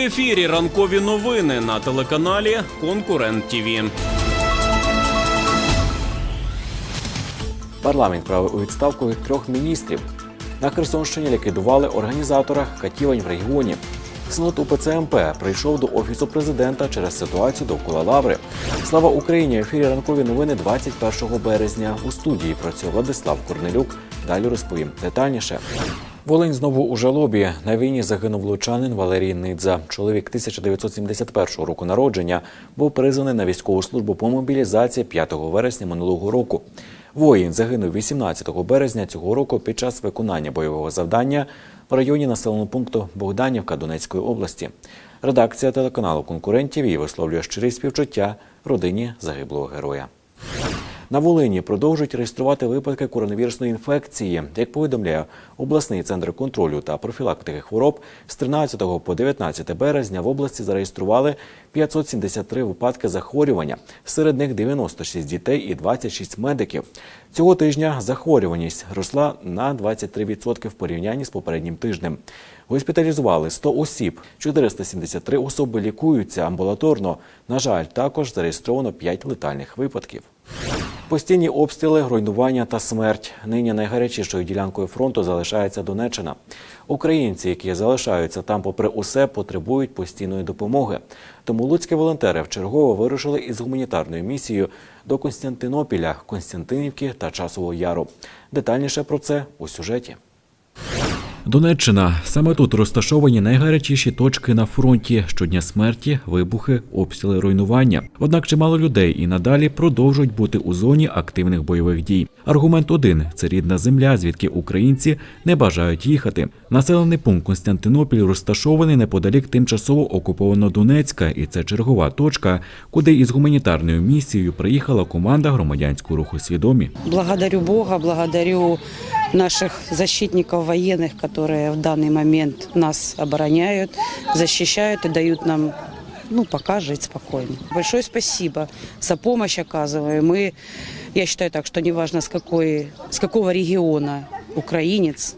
Ефірі ранкові новини на телеканалі Конкурент ТІВІ. Парламент правив у відставку трьох міністрів. На Херсонщині ліквідували організатора катівань в регіоні. Синод УПЦ МП прийшов до офісу президента через ситуацію довкола лаври. Слава Україні! В ефірі ранкові новини 21 березня. У студії працює Владислав Корнелюк. Далі розповім детальніше. Волинь знову у жалобі. На війні загинув лучанин Валерій Нидза. Чоловік 1971 року народження був призваний на військову службу по мобілізації 5 вересня минулого року. Воїн загинув 18 березня цього року під час виконання бойового завдання в районі населеного пункту Богданівка Донецької області. Редакція телеканалу конкурентів і висловлює щирі співчуття родині загиблого героя. На Волині продовжують реєструвати випадки коронавірусної інфекції. Як повідомляє обласний центр контролю та профілактики хвороб, з 13 по 19 березня в області зареєстрували 573 випадки захворювання. Серед них 96 дітей і 26 медиків. Цього тижня захворюваність росла на 23% в порівнянні з попереднім тижнем. Госпіталізували 100 осіб, 473 особи лікуються амбулаторно. На жаль, також зареєстровано 5 летальних випадків. Постійні обстріли, руйнування та смерть. Нині найгарячішою ділянкою фронту залишається Донеччина. Українці, які залишаються там, попри усе, потребують постійної допомоги. Тому луцькі волонтери вчергово вирушили із гуманітарною місією до Константинопіля, Константинівки та Часового Яру. Детальніше про це у сюжеті. Донеччина саме тут розташовані найгарячіші точки на фронті. Щодня смерті, вибухи, обстріли, руйнування. Однак чимало людей і надалі продовжують бути у зоні активних бойових дій. Аргумент один це рідна земля, звідки українці не бажають їхати. Населений пункт Константинопіль розташований неподалік тимчасово окупованого Донецька, і це чергова точка, куди із гуманітарною місією приїхала команда громадянського руху свідомі. Благодарю Бога, благодарю наших защитников военных, которые в данный момент нас обороняют, защищают и дают нам ну, пока жить спокойно. Большое спасибо за помощь оказываем. Мы, я считаю так, что неважно с, какой, с какого региона украинец,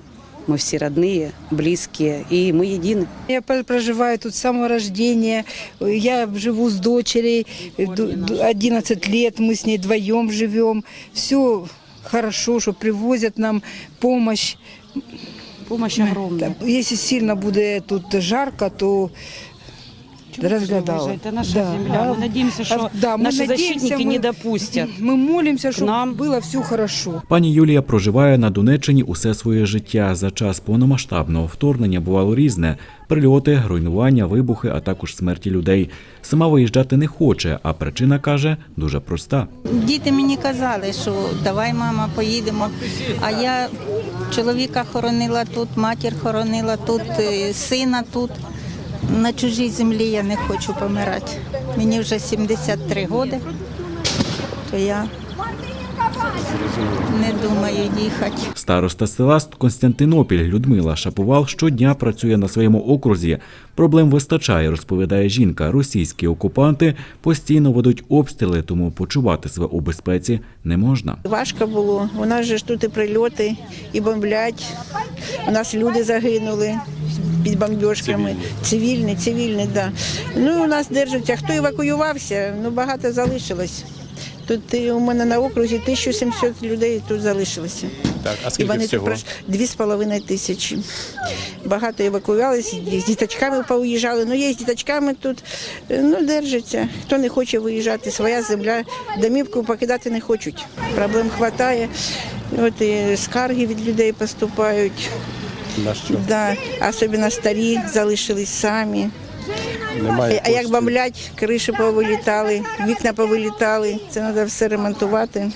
мы все родные, близкие, и мы едины. Я пр- проживаю тут с самого рождения. Я живу с дочерей. ду- ду- 11 лет мы с ней вдвоем живем. Все хорошо, что привозят нам помощь. Помощь огромная. Если сильно будет тут жарко, то разгадала. Это наша Да. земля. Мы надеемся, что А, да, мы наши надеемся, защитники мы- не допустят. Мы молимся, чтобы нам. было все хорошо. Пані Юлія проживає на Донеччині усе своє життя. За час повномасштабного вторгнення бувало різне: прильоти, руйнування, вибухи, а також смерті людей. Сама виїжджати не хоче, а причина каже дуже проста. Діти мені казали, що давай, мама, поїдемо. А я чоловіка хоронила тут, матір хоронила тут, е, сина тут. На чужій землі я не хочу помирати. Мені вже 73 роки, то я не думаю їхати. Староста села Константинопіль Людмила Шаповал щодня працює на своєму окрузі. Проблем вистачає, розповідає жінка. Російські окупанти постійно ведуть обстріли, тому почувати себе у безпеці не можна. Важко було. У нас же ж тут і прильоти, і бомблять. У нас люди загинули під бомбіжками. Цивільні, цивільні, да. Ну і у нас держаться. Хто евакуювався, ну багато залишилось. Тут у мене на окрузі 1700 людей тут залишилося. Так, а І скільки вони всього? тут дві з половиною тисячі. Багато евакуювалися, з діточками поуїжджали. Ну є з діточками тут, ну держаться. Хто не хоче виїжджати, своя земля, домівку покидати не хочуть. Проблем вистачає. От і скарги від людей поступають. На що? Да, особливо старі залишились самі. Немає А як бомблять, криші повилітали, вікна повилітали. Це треба все ремонтувати.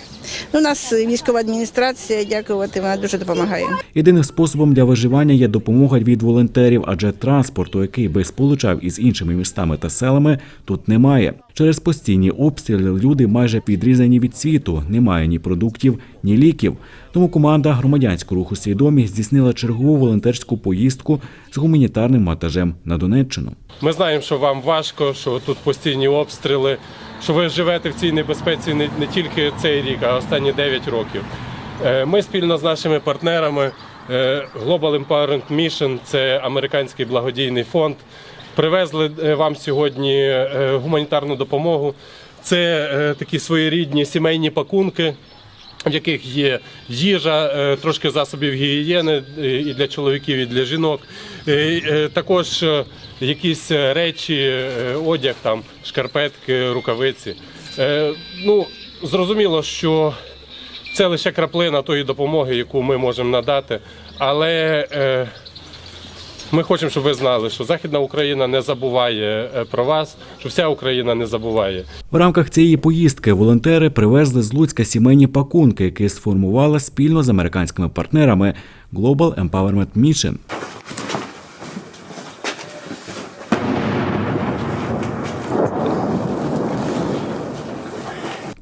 Ну, у нас військова адміністрація, дякувати, вона дуже допомагає. Єдиним способом для виживання є допомога від волонтерів, адже транспорту, який би сполучав із іншими містами та селами, тут немає. Через постійні обстріли люди майже підрізані від світу. Немає ні продуктів, ні ліків. Тому команда громадянського руху свідомість здійснила чергову волонтерську поїздку з гуманітарним вантажем на Донеччину. Ми знаємо, що вам важко, що тут постійні обстріли, що ви живете в цій небезпеці не, не тільки цей рік, а останні 9 років. Е, Ми спільно з нашими партнерами е, Global Empowerment Mission – це американський благодійний фонд. Привезли е, вам сьогодні е, гуманітарну допомогу. Це е, такі своєрідні сімейні пакунки, в яких є їжа, трошки засобів гігієни і для чоловіків, і для жінок. Також якісь речі, одяг, там, шкарпетки, рукавиці. Ну, зрозуміло, що це лише краплина тої допомоги, яку ми можемо надати. Але ми хочемо, щоб ви знали, що Західна Україна не забуває е, про вас, що вся Україна не забуває. В рамках цієї поїздки волонтери привезли з Луцька сімейні пакунки, які сформували спільно з американськими партнерами Global Empowerment Mission.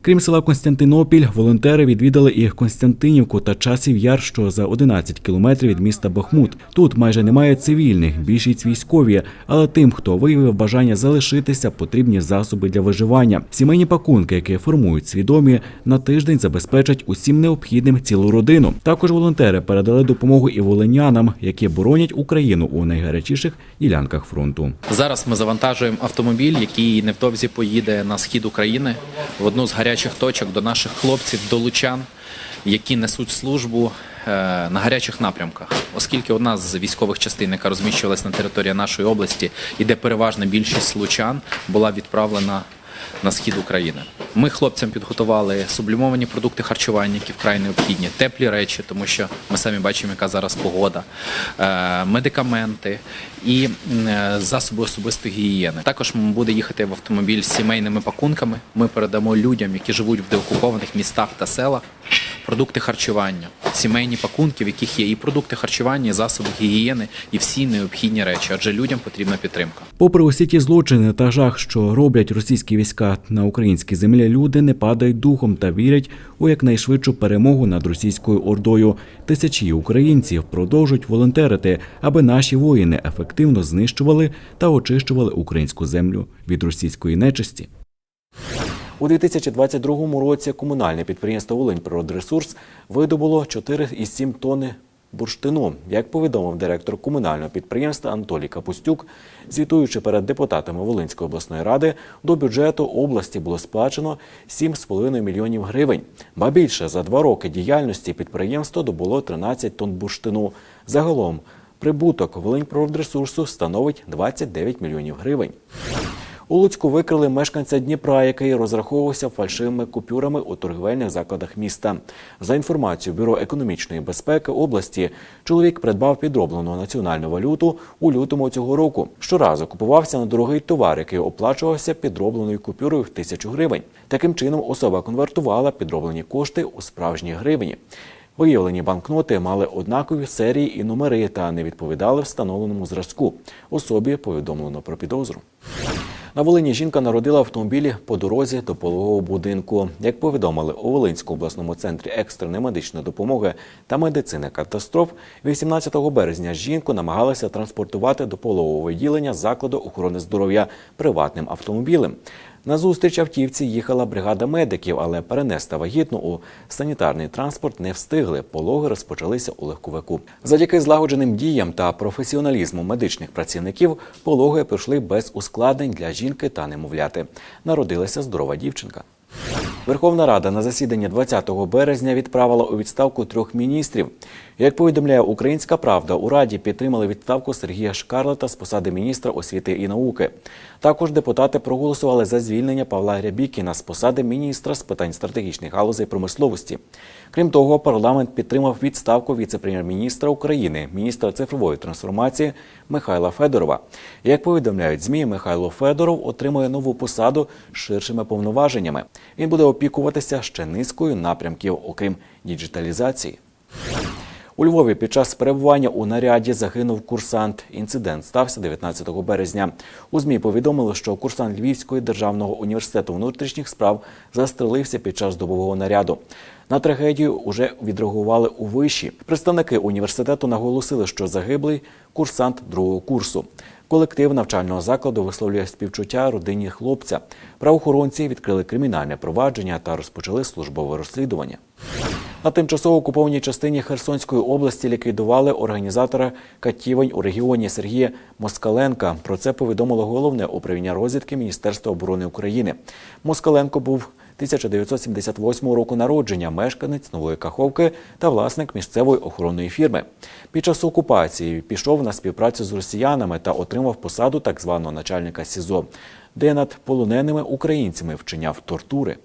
Крім села Константинопіль, волонтери відвідали і Константинівку та Часів Яр, що за 11 кілометрів від міста Бахмут. Тут майже немає цивільних, більшість військові, але тим, хто виявив бажання залишитися, потрібні засоби для виживання. Сімейні пакунки, які формують свідомі, на тиждень забезпечать усім необхідним цілу родину. Також волонтери передали допомогу і волинянам, які боронять Україну у найгарячіших ділянках фронту. Зараз ми завантажуємо автомобіль, який невдовзі поїде на схід України в одну з гарячих точок до наших хлопців, до лучан, які несуть службу е, на гарячих напрямках. Оскільки одна з військових частин, яка розміщувалась на території нашої області, і де переважна більшість лучан, була відправлена на схід України. Ми хлопцям підготували сублімовані продукти харчування, які вкрай необхідні, теплі речі, тому що ми самі бачимо, яка зараз погода, е, медикаменти і е, засоби особистої гігієни. Також буде їхати в автомобіль з сімейними пакунками. Ми передамо людям, які живуть в деокупованих містах та селах, продукти харчування, сімейні пакунки, в яких є і продукти харчування, і засоби гігієни, і всі необхідні речі, адже людям потрібна підтримка. Попри усі ті злочини та жах, що роблять російські війська на українській землі, люди не падають духом та вірять у якнайшвидшу перемогу над російською ордою. Тисячі українців продовжують волонтерити, аби наші воїни ефективно знищували та очищували українську землю від російської нечисті. У 2022 році комунальне підприємство «Волиньприродресурс» видобуло 4,7 тонни бурштину. Як повідомив директор комунального підприємства Анатолій Капустюк, звітуючи перед депутатами Волинської обласної ради, до бюджету області було сплачено 7,5 мільйонів гривень. Ба більше за два роки діяльності підприємство добуло 13 тонн бурштину. Загалом прибуток Волиньприродресурсу становить 29 мільйонів гривень. У Луцьку викрили мешканця Дніпра, який розраховувався фальшивими купюрами у торгівельних закладах міста. За інформацією Бюро економічної безпеки області, чоловік придбав підроблену національну валюту у лютому цього року. Щоразу купувався на дорогий товар, який оплачувався підробленою купюрою в тисячу гривень. Таким чином особа конвертувала підроблені кошти у справжні гривні. Виявлені банкноти мали однакові серії і номери та не відповідали встановленому зразку. Особі повідомлено про підозру. На Волині жінка народила автомобілі по дорозі до пологового будинку. Як повідомили у Волинському обласному центрі екстреної медичної допомоги та медицини катастроф, 18 березня жінку намагалися транспортувати до пологового відділення закладу охорони здоров'я приватним автомобілем. На зустріч автівці їхала бригада медиків, але перенести вагітну у санітарний транспорт не встигли. Пологи розпочалися у легковику. Завдяки злагодженим діям та професіоналізму медичних працівників пологи пройшли без ускладнень для жінки та немовляти. Народилася здорова дівчинка. Верховна Рада на засідання 20 березня відправила у відставку трьох міністрів. Як повідомляє Українська Правда, у Раді підтримали відставку Сергія Шкарлета з посади міністра освіти і науки. Також депутати проголосували за звільнення Павла Рябікіна з посади міністра з питань стратегічних галузей промисловості. Крім того, парламент підтримав відставку віце-прем'єр-міністра України, міністра цифрової трансформації Михайла Федорова. Як повідомляють ЗМІ, Михайло Федоров отримує нову посаду з ширшими повноваженнями. Він буде опікуватися ще низкою напрямків, окрім діджиталізації. У Львові під час перебування у наряді загинув курсант. Інцидент стався 19 березня. У ЗМІ повідомили, що курсант Львівського державного університету внутрішніх справ застрелився під час добового наряду. На трагедію уже відреагували у виші. Представники університету наголосили, що загиблий курсант другого курсу. Колектив навчального закладу висловлює співчуття родині хлопця. Правоохоронці відкрили кримінальне провадження та розпочали службове розслідування. На тимчасово окупованій частині Херсонської області ліквідували організатора катівень у регіоні Сергія Москаленка. Про це повідомило головне управління розвідки Міністерства оборони України. Москаленко був 1978 року народження, мешканець Нової Каховки та власник місцевої охоронної фірми. Під час окупації пішов на співпрацю з росіянами та отримав посаду так званого начальника СІЗО, де над полоненими українцями вчиняв тортури.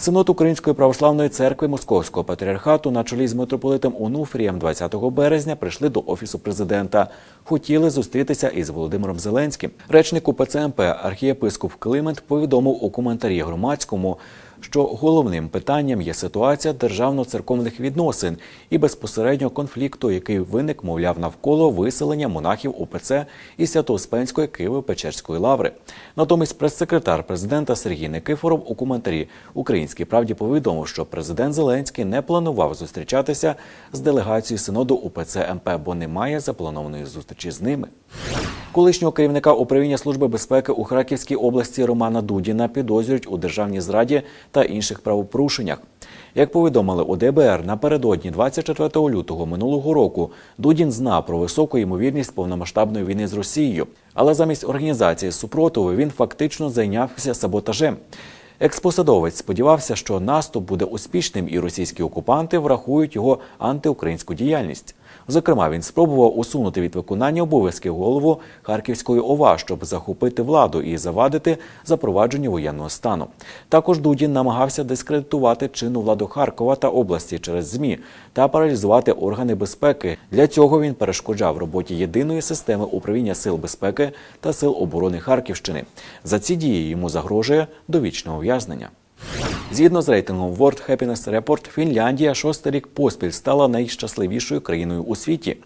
Синод Української православної церкви Московського патріархату на чолі з митрополитом Онуфрієм 20 березня прийшли до офісу президента. Хотіли зустрітися із Володимиром Зеленським. Речник УПЦ МП архієпископ Климент повідомив у коментарі громадському, що головним питанням є ситуація державно-церковних відносин і безпосередньо конфлікту, який виник, мовляв, навколо виселення монахів УПЦ із Свято-Успенської Києво-Печерської лаври. Натомість прес-секретар президента Сергій Никифоров у коментарі Українській правді повідомив, що президент Зеленський не планував зустрічатися з делегацією синоду УПЦ МП, бо немає запланованої зустрічі з ними. Колишнього керівника управління служби безпеки у Харківській області Романа Дудіна підозрюють у державній зраді та інших правопорушеннях. Як повідомили у ДБР, напередодні 24 лютого минулого року Дудін знав про високу ймовірність повномасштабної війни з Росією, але замість організації супротиву він фактично зайнявся саботажем. Експосадовець сподівався, що наступ буде успішним, і російські окупанти врахують його антиукраїнську діяльність. Зокрема, він спробував усунути від виконання обов'язків голову Харківської ОВА, щоб захопити владу і завадити запровадженню воєнного стану. Також Дудін намагався дискредитувати чинну владу Харкова та області через ЗМІ та паралізувати органи безпеки. Для цього він перешкоджав роботі єдиної системи управління сил безпеки та сил оборони Харківщини. За ці дії йому загрожує довічне ув'язнення. Згідно з рейтингом World Happiness Report, Фінляндія шостий рік поспіль стала найщасливішою країною у світі.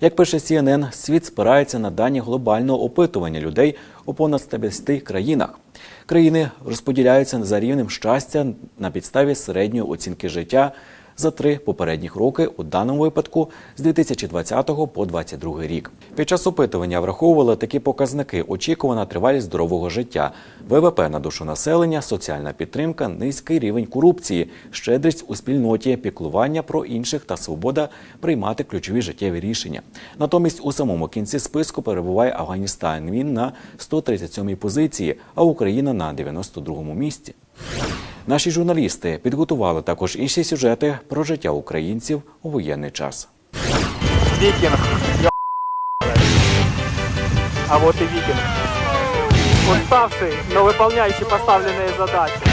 Як пише CNN, світ спирається на дані глобального опитування людей у понад 150 країнах. Країни розподіляються за рівнем щастя на підставі середньої оцінки життя за три попередніх роки, у даному випадку з 2020 по 2022 рік. Під час опитування враховували такі показники: очікувана тривалість здорового життя, ВВП на душу населення, соціальна підтримка, низький рівень корупції, щедрість у спільноті, піклування про інших та свобода приймати ключові життєві рішення. Натомість у самому кінці списку перебуває Афганістан. Він на 137-й позиції, а Україна на 92-му місці. Наші журналісти підготували також інші сюжети про життя українців у воєнний час. Вікінг. А вот і вікінг. Уставший, но выполняющий поставленные задачи.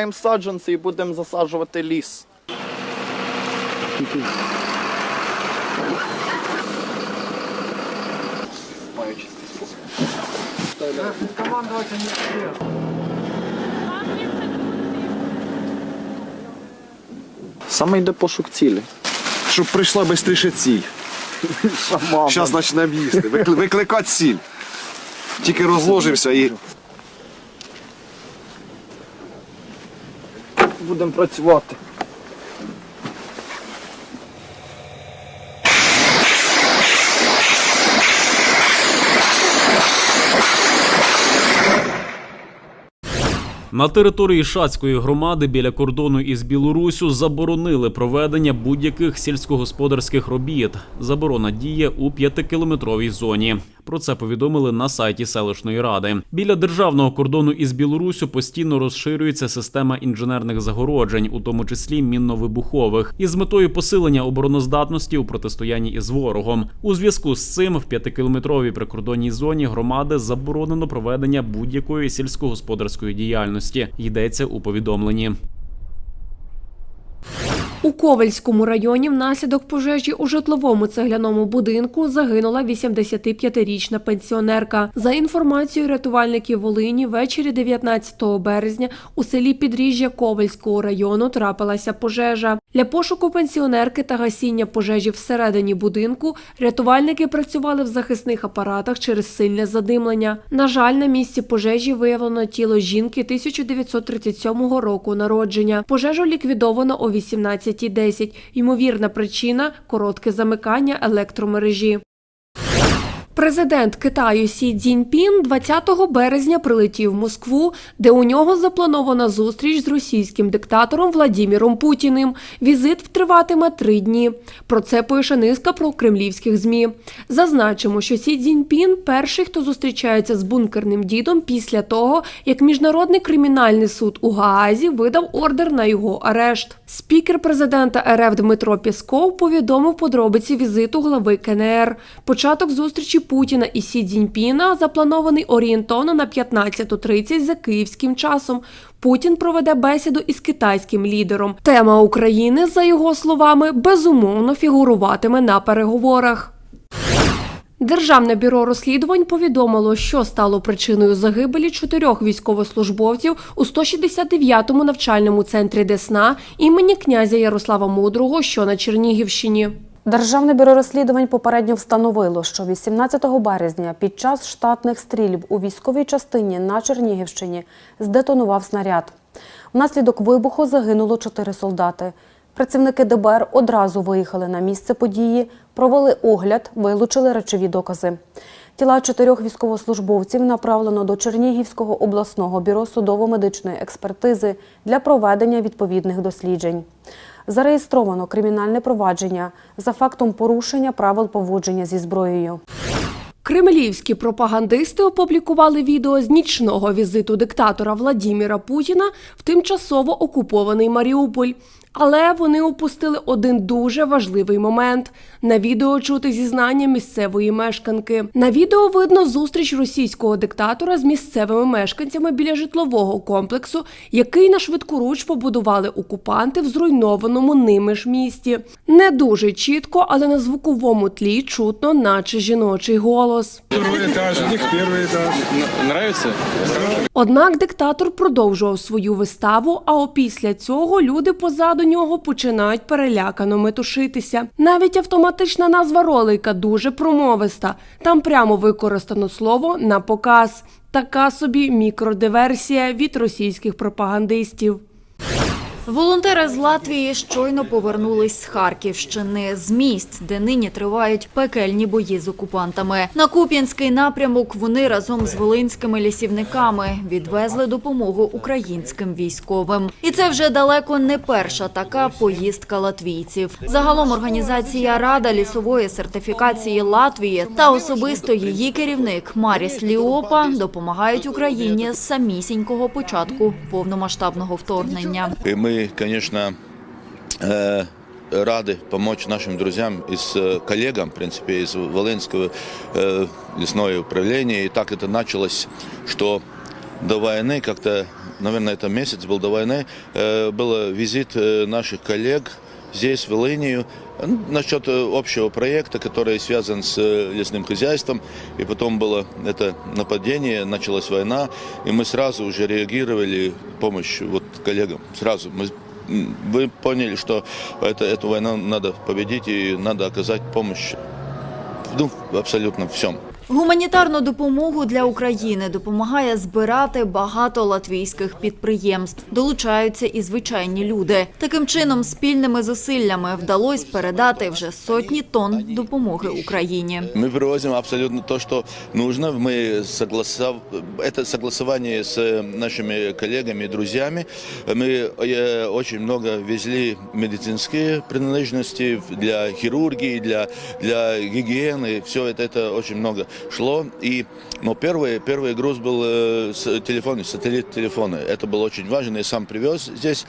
Чекаємо саджанці і будемо засаджувати ліс. Саме йде пошук цілі. Щоб прийшла швидше ціль. Зараз почнемо їсти. Викликати ціль. Тільки розложимося і. Будемо працювати. На території Шацької громади біля кордону із Білоруссю заборонили проведення будь-яких сільськогосподарських робіт. Заборона діє у п'ятикілометровій зоні. Про це повідомили на сайті селищної ради. Біля державного кордону із Білоруссю постійно розширюється система інженерних загороджень, у тому числі мінно-вибухових, із метою посилення обороноздатності у протистоянні із ворогом. У зв'язку з цим в п'ятикілометровій прикордонній зоні громади заборонено проведення будь-якої сільськогосподарської діяльності. Йдеться у повідомленні. У Ковальському районі внаслідок пожежі у житловому цегляному будинку загинула 85-річна пенсіонерка. За інформацією рятувальників Волині, ввечері 19 березня у селі Підріжжя Ковальського району трапилася пожежа. Для пошуку пенсіонерки та гасіння пожежі всередині будинку рятувальники працювали в захисних апаратах через сильне задимлення. На жаль, на місці пожежі виявлено тіло жінки 1937 року народження. Пожежу ліквідовано о 18.10. Ймовірна причина коротке замикання електромережі. Президент Китаю Сі Цзіньпін 20 березня прилетів в Москву, де у нього запланована зустріч з російським диктатором Владіміром Путіним. Візит триватиме три дні. Про це пише низка прокремлівських змі. Зазначимо, що Сі Цзіньпін – перший, хто зустрічається з бункерним дідом після того, як міжнародний кримінальний суд у Гаазі видав ордер на його арешт. Спікер президента РФ Дмитро Пєсков повідомив подробиці візиту глави КНР. Початок зустрічі Путіна і Сі Цзіньпіна запланований орієнтовно на 15.30 за київським часом. Путін проведе бесіду із китайським лідером. Тема України, за його словами, безумовно фігуруватиме на переговорах. Державне бюро розслідувань повідомило, що стало причиною загибелі чотирьох військовослужбовців у 169-му навчальному центрі Десна імені князя Ярослава Мудрого, що на Чернігівщині. Державне бюро розслідувань попередньо встановило, що 18 березня під час штатних стрільб у військовій частині на Чернігівщині здетонував снаряд. Внаслідок вибуху загинуло чотири солдати. Працівники ДБР одразу виїхали на місце події, провели огляд, вилучили речові докази. Тіла чотирьох військовослужбовців направлено до Чернігівського обласного бюро судово-медичної експертизи для проведення відповідних досліджень. Зареєстровано кримінальне провадження за фактом порушення правил поводження зі зброєю. Кремлівські пропагандисти опублікували відео з нічного візиту диктатора Владіміра Путіна в тимчасово окупований Маріуполь. Але вони упустили один дуже важливий момент. На відео чути зізнання місцевої мешканки. На відео видно зустріч російського диктатора з місцевими мешканцями біля житлового комплексу, який на швидкоруч побудували окупанти в зруйнованому ними ж місті. Не дуже чітко, але на звуковому тлі чутно, наче жіночий голос. Второй этаж, у них первый этаж. Нравится? Однак диктатор продовжував свою виставу, а опісля цього люди позаду нього починають перелякано метушитися. Навіть автоматична назва ролика дуже промовиста. Там прямо використано слово на показ. Така собі мікродиверсія від російських пропагандистів. Волонтери з Латвії щойно повернулись з Харківщини з місць, де нині тривають пекельні бої з окупантами. На Куп'янський напрямок вони разом з волинськими лісівниками відвезли допомогу українським військовим. І це вже далеко не перша така поїздка латвійців. Загалом організація Рада лісової сертифікації Латвії та особисто її керівник Маріс Ліопа допомагають Україні з самісінького початку повномасштабного вторгнення. И конечно, э, рады помочь нашим друзьям и с э, коллегам, в принципе, из Волынского э, лесное управление. И так это началось, что до войны, как-то, наверное, это месяц был до войны, э, был визит э, наших коллег здесь, в Волынию, насчет э, общего проекта, который связан с лесным хозяйством. И потом было это нападение, началась война, и мы сразу уже реагировали помощь вот коллегам. Сразу мы м, вы поняли, что это, эту войну надо победить и надо оказать помощь ну, абсолютно всем. Гуманітарну допомогу для України допомагає збирати багато латвійських підприємств. Долучаються і звичайні люди. Таким чином, спільними зусиллями вдалося передати вже сотні тонн допомоги Україні. Мы привозим абсолютно то, что нужно. Мы согласов... Это согласование с нашими коллегами и друзьями. Мы э, очень много везли медицинские принадлежности для хирургии, для, для гигиены. Все это, это очень много. шло. И, но первый, первый груз был э, с телефона, сателлит телефона. Это было очень важно. Я сам привез здесь.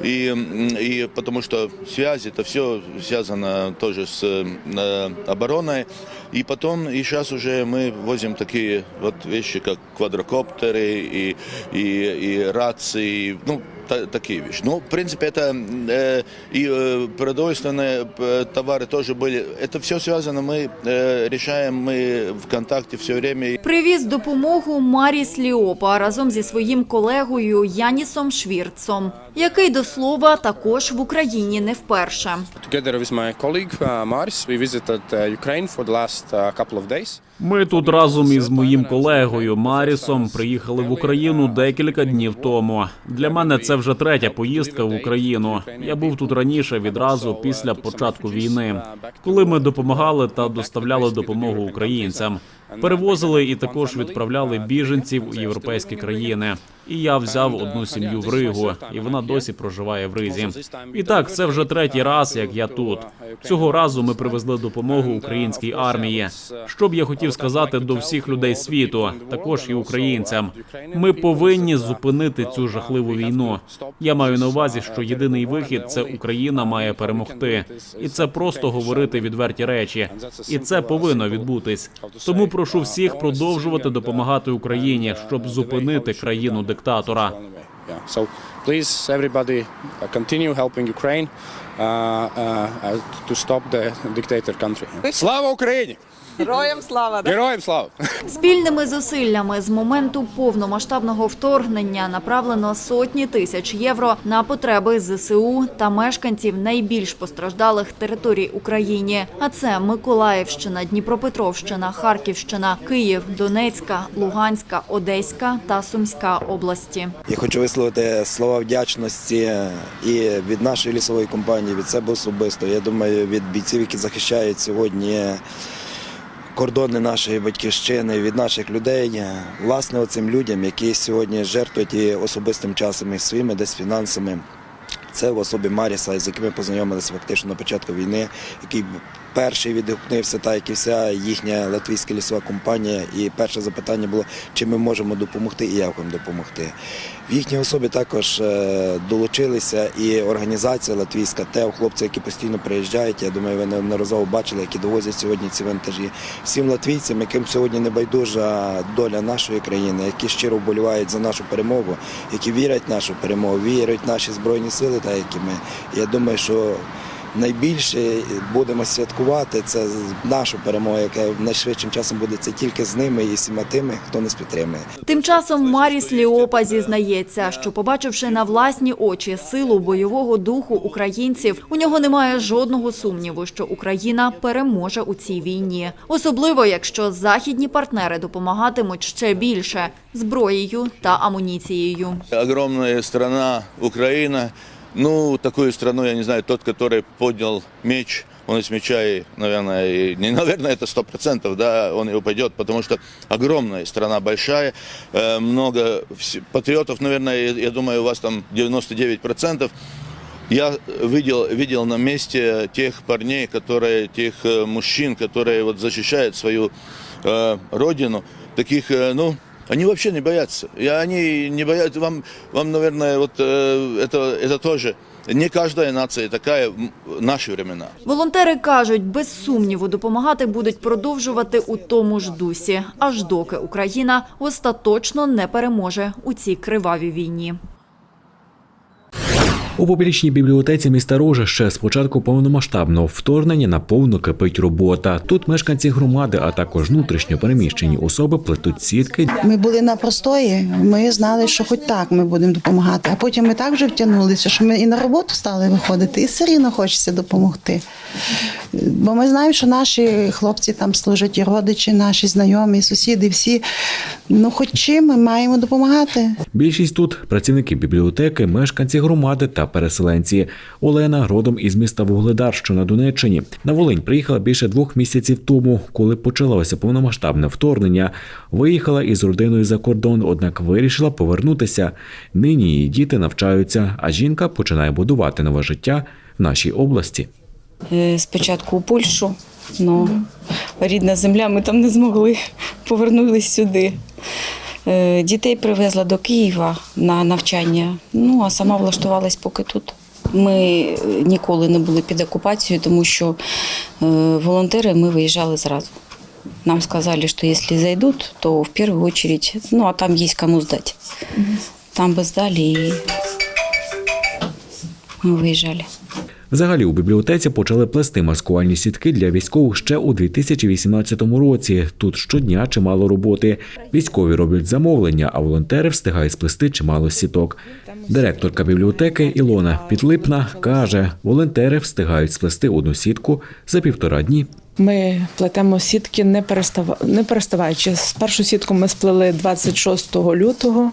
И, м, и потому что связь, это все связано тоже с э, обороной. И потом, и сейчас уже мы возим такие вот вещи, как квадрокоптеры и, и, и рации, ну, та- такие вещи. Ну, в принципе, это э, и э, продовольственные э, товары тоже были. Это все связано, мы э, решаем, мы в контакте все время. Привіз допомогу Маріс Ліопа разом зі своїм колегою Янісом Швірцом, який до слова також в Україні не вперше. Together with my colleague uh, Maris, we visited uh, Ukraine for the last uh, couple of days. Ми тут разом із моїм колегою Марісом приїхали в Україну декілька днів тому. Для мене це вже третя поїздка в Україну. Я був тут раніше, відразу після початку війни, коли ми допомагали та доставляли допомогу українцям. Перевозили і також відправляли біженців у європейські країни. І я взяв одну сім'ю в Ригу, і вона досі проживає в Ризі. І так, це вже третій раз, як я тут. Цього разу ми привезли допомогу українській армії. Що б я хотів сказати до всіх людей світу, також і українцям. Ми повинні зупинити цю жахливу війну. Я маю на увазі, що єдиний вихід це Україна має перемогти, і це просто говорити відверті речі. І це повинно відбутись. Тому прошу всіх продовжувати допомагати Україні, щоб зупинити країну диктатора. To stop the dictator country. Слава Україні! Героям слава! Героям слава! Спільними зусиллями з моменту повномасштабного вторгнення направлено сотні тисяч євро на потреби ЗСУ та мешканців найбільш постраждалих територій України. А це Миколаївщина, Дніпропетровщина, Харківщина, Київ, Донецька, Луганська, Одеська та Сумська області. Я хочу висловити слова вдячності і від нашої лісової компанії, від себе особисто. Я думаю, від бійців, які захищають сьогодні кордони нашої батьківщини, від наших людей, власне, оцим людям, які сьогодні жертвують і особистим часом, і своїми десь фінансами. Це в особі Маріса, з яким ми познайомилися фактично на початку війни, який перший відгукнувся, так як і вся їхня латвійська лісова компанія. І перше запитання було, чи ми можемо допомогти і як їм допомогти. В їхній особі також е, долучилися і організація латвійська ТЕО, хлопці, які постійно приїжджають. Я думаю, ви неодноразово бачили, які довозять сьогодні ці вантажі. Всім латвійцям, яким сьогодні не байдужа доля нашої країни, які щиро вболівають за нашу перемогу, які вірять в нашу перемогу, вірять в наші збройні сили, так як і ми. Я думаю, що найбільше будемо святкувати це нашу перемогу, яка найшвидшим часом буде це тільки з ними і всіма тими, хто нас підтримує. Тим часом Маріс Ліопа зізнається, що побачивши на власні очі силу бойового духу українців, у нього немає жодного сумніву, що Україна переможе у цій війні, особливо якщо західні партнери допомагатимуть ще більше зброєю та амуніцією. Огромная страна Украина. Ну, такую страну, я не знаю, тот, который поднял меч, он из меча, и, наверное, и, не наверное, это сто процентов, да, он и упадет, потому что огромная страна, большая, э, много патриотов, наверное, я, я думаю, у вас там 99 процентов. Я видел, видел на месте тех парней, которые, тех э, мужчин, которые вот защищают свою э, родину, таких, э, ну, они вообще не боятся. И они не боятся. Вам, вам наверное, вот э, это, это тоже. Не каждая нация такая в наши времена. Волонтери кажуть, без сумніву допомагати будуть продовжувати у тому ж дусі, аж доки Україна остаточно не переможе у цій кривавій війні. У публічній бібліотеці міста Рожище з початку повномасштабного вторгнення наповно кипить робота. Тут мешканці громади, а також внутрішньо переміщені особи плетуть сітки. Ми були на простої, ми знали, що хоч так ми будемо допомагати. А потім ми так вже втягнулися, що ми і на роботу стали виходити, і все рівно хочеться допомогти. Бо ми знаємо, що наші хлопці там служать, і родичі, наші знайомі, і сусіди, всі. Ну, хоч чим ми маємо допомагати. Більшість тут працівники бібліотеки, мешканці громади та переселенці. Олена родом із міста Вугледар, що на Донеччині. На Волинь приїхала більше двох місяців тому, коли почалося повномасштабне вторгнення. Виїхала із родиною за кордон, однак вирішила повернутися. Нині її діти навчаються, а жінка починає будувати нове життя в нашій області. Е, Спочатку у Польщу, Ну, рідна земля, ми там не змогли. Повернулись сюди. Е, Дітей привезла до Києва на навчання, ну а сама влаштувалась поки тут. Ми е, ніколи не були під окупацією, тому що е, волонтери ми виїжджали зразу. Нам сказали, что если зайдут, то в первую очередь, ну а там есть кому сдать. Там бы сдали и мы выезжали. Взагалі у бібліотеці почали плести маскувальні сітки для військових ще у 2018 році. Тут щодня чимало роботи. Військові роблять замовлення, а волонтери встигають сплести чимало сіток. Директорка бібліотеки Ілона Підлипна каже, волонтери встигають сплести одну сітку за півтора дні. Ми плетемо сітки не перестава... не переставаючи. Першу сітку ми сплели 26 лютого.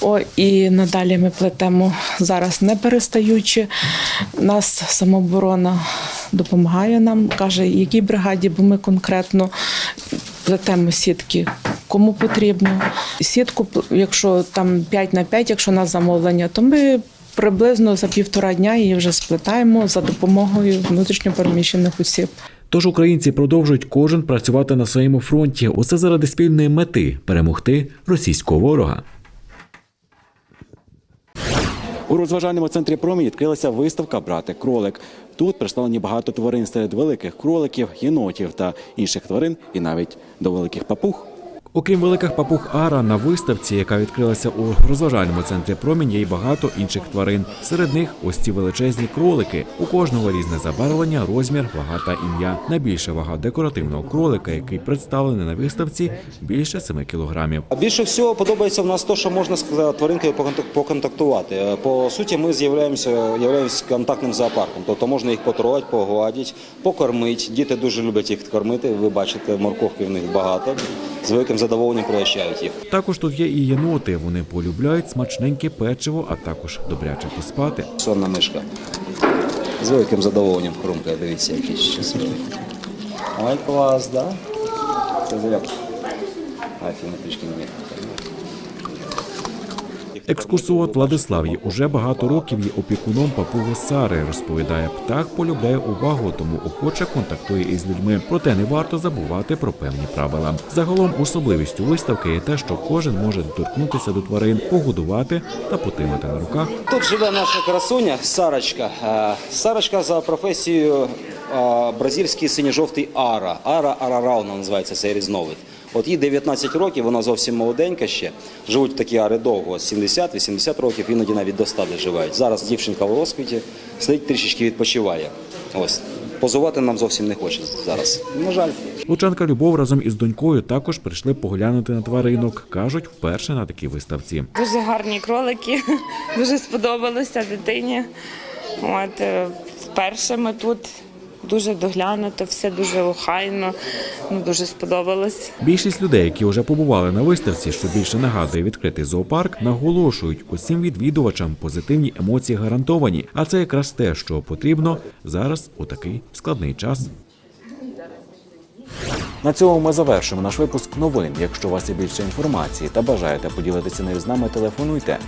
О, і надалі ми плетемо зараз не перестаючи. Нас самооборона допомагає нам, каже, якій бригаді, бо ми конкретно плетемо сітки. Кому потрібно. Сітку, якщо там 5 на 5, якщо на замовлення, то ми приблизно за півтора дня її вже сплетаємо за допомогою внутрішньопереміщених осіб. Тож українці продовжують кожен працювати на своєму фронті. Усе заради спільної мети перемогти російського ворога. У розважальному центрі промінь відкрилася виставка Брати кролик. Тут представлені багато тварин серед великих кроликів, єнотів та інших тварин, і навіть до великих папуг. Окрім великих папуг Ара на виставці, яка відкрилася у розважальному центрі промінь, є й багато інших тварин. Серед них ось ці величезні кролики. У кожного різне забарвлення, розмір, вага та ім'я. Найбільша вага декоративного кролика, який представлений на виставці, більше 7 кілограмів. Більше всього подобається в нас те, що можна з тваринкою поконтак- поконтактувати. Е, По суті, ми з'являємося являємося контактним зоопарком. Тобто можна їх потрогати, погладити, покормити. Діти дуже люблять їх кормити. Ви бачите, морковки в них багато. З великим задоволенням пригощають їх. Також тут є і єноти. Вони полюбляють смачненьке печиво, а також добряче поспати. Сонна мишка. З великим задоволенням хрумкає, дивіться, який щасливий. Ой, клас, да? Це зря. Афіна трішки не Екскурсовод Владислав є уже багато років є опікуном папуги Сари. Розповідає, птах полюбляє увагу, тому охоче контактує із людьми. Проте не варто забувати про певні правила. Загалом особливістю виставки є те, що кожен може доторкнутися до тварин, погодувати та потримати на руках. Тут живе наша красуня Сарочка. Е, Сарочка за професією е, бразильський синьо-жовтий ара. Ара арара вона називається цей різновид. От їй 19 років, вона зовсім молоденька ще. Живуть такі ари довго, 70-80 років, іноді навіть до 100 доживають. Зараз дівчинка в розквіті, сидить трішечки відпочиває. Ось. Позувати нам зовсім не хоче зараз. На жаль. Лучанка Любов разом із донькою також прийшли поглянути на тваринок. кажуть, вперше на такій виставці. Дуже гарні кролики, дуже сподобалося дитині. От е, вперше ми тут дуже доглянуто, все дуже охайно, ну дуже сподобалось. Більшість людей, які вже побували на виставці, що більше нагадує відкритий зоопарк, наголошують усім відвідувачам позитивні емоції гарантовані. А це якраз те, що потрібно зараз у такий складний час. На цьому ми завершимо наш випуск новин. Якщо у вас є більше інформації та бажаєте поділитися нею з нами, телефонуйте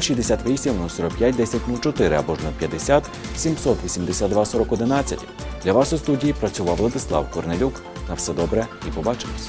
068 045 1004 або ж 050 782 4011. Для вас у студії працював Владислав Корнелюк. На все добре і побачимось.